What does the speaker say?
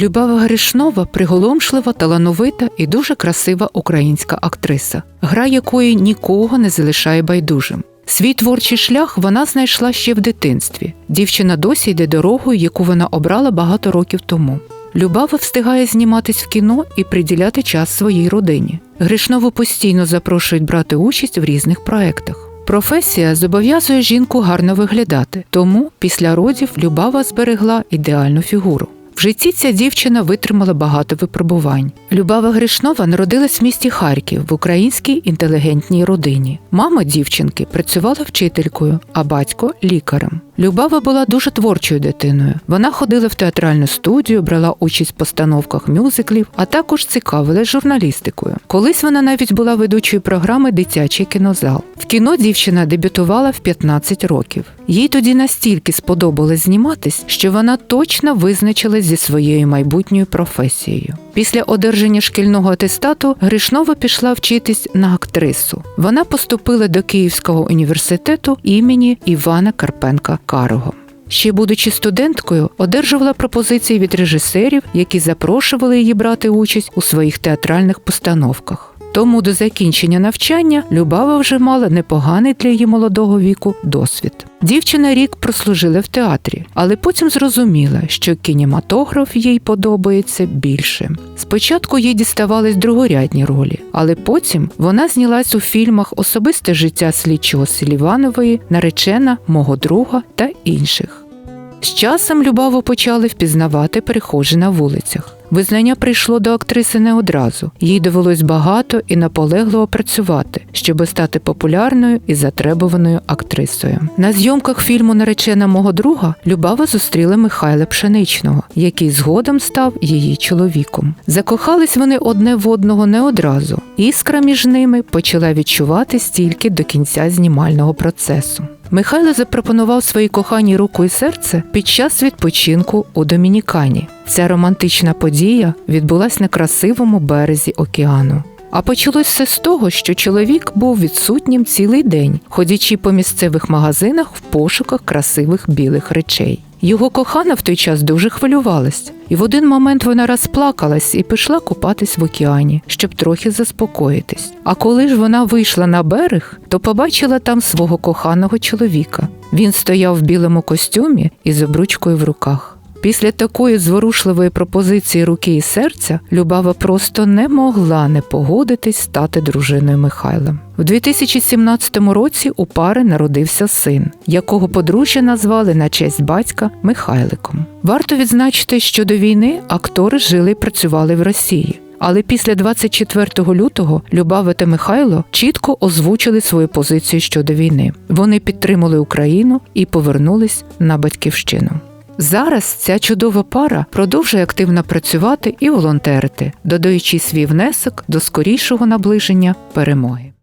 Любава Гришнова приголомшлива, талановита і дуже красива українська актриса, гра якої нікого не залишає байдужим. Свій творчий шлях вона знайшла ще в дитинстві. Дівчина досі йде дорогою, яку вона обрала багато років тому. Любава встигає зніматись в кіно і приділяти час своїй родині. Гришнову постійно запрошують брати участь в різних проектах. Професія зобов'язує жінку гарно виглядати, тому після родів Любава зберегла ідеальну фігуру. В житті ця дівчина витримала багато випробувань. Любава Гришнова народилась в місті Харків в українській інтелігентній родині. Мама дівчинки працювала вчителькою, а батько лікарем. Любава була дуже творчою дитиною. Вона ходила в театральну студію, брала участь в постановках мюзиклів, а також цікавилась журналістикою. Колись вона навіть була ведучою програми Дитячий кінозал. В кіно дівчина дебютувала в 15 років. Їй тоді настільки сподобалось зніматись, що вона точно визначилась зі своєю майбутньою професією. Після одержання шкільного атестату Гришнова пішла вчитись на актрису. Вона поступила до Київського університету імені Івана Карпенка Карого. Ще будучи студенткою, одержувала пропозиції від режисерів, які запрошували її брати участь у своїх театральних постановках. Тому до закінчення навчання Любава вже мала непоганий для її молодого віку досвід. Дівчина рік прослужила в театрі, але потім зрозуміла, що кінематограф їй подобається більше. Спочатку їй діставались другорядні ролі, але потім вона знялась у фільмах Особисте життя слідчого Селіванової, наречена мого друга та інших. З часом Любаву почали впізнавати перехожі на вулицях. Визнання прийшло до актриси не одразу. Їй довелось багато і наполегливо працювати, щоб стати популярною і затребуваною актрисою. На зйомках фільму Наречена мого друга Любава зустріла Михайла Пшеничного, який згодом став її чоловіком. Закохались вони одне в одного не одразу. Іскра між ними почала відчуватись тільки до кінця знімального процесу. Михайло запропонував своїй коханій руку і серце під час відпочинку у Домінікані. Ця романтична подія відбулась на красивому березі океану. А почалось все з того, що чоловік був відсутнім цілий день, ходячи по місцевих магазинах в пошуках красивих білих речей. Його кохана в той час дуже хвилювалась, і в один момент вона розплакалась і пішла купатись в океані, щоб трохи заспокоїтись. А коли ж вона вийшла на берег, то побачила там свого коханого чоловіка. Він стояв в білому костюмі із обручкою в руках. Після такої зворушливої пропозиції руки і серця Любава просто не могла не погодитись стати дружиною Михайла. В 2017 році у пари народився син, якого подружжя назвали на честь батька Михайликом. Варто відзначити, що до війни актори жили і працювали в Росії. Але після 24 лютого Любава та Михайло чітко озвучили свою позицію щодо війни. Вони підтримали Україну і повернулись на батьківщину. Зараз ця чудова пара продовжує активно працювати і волонтерити, додаючи свій внесок до скорішого наближення перемоги.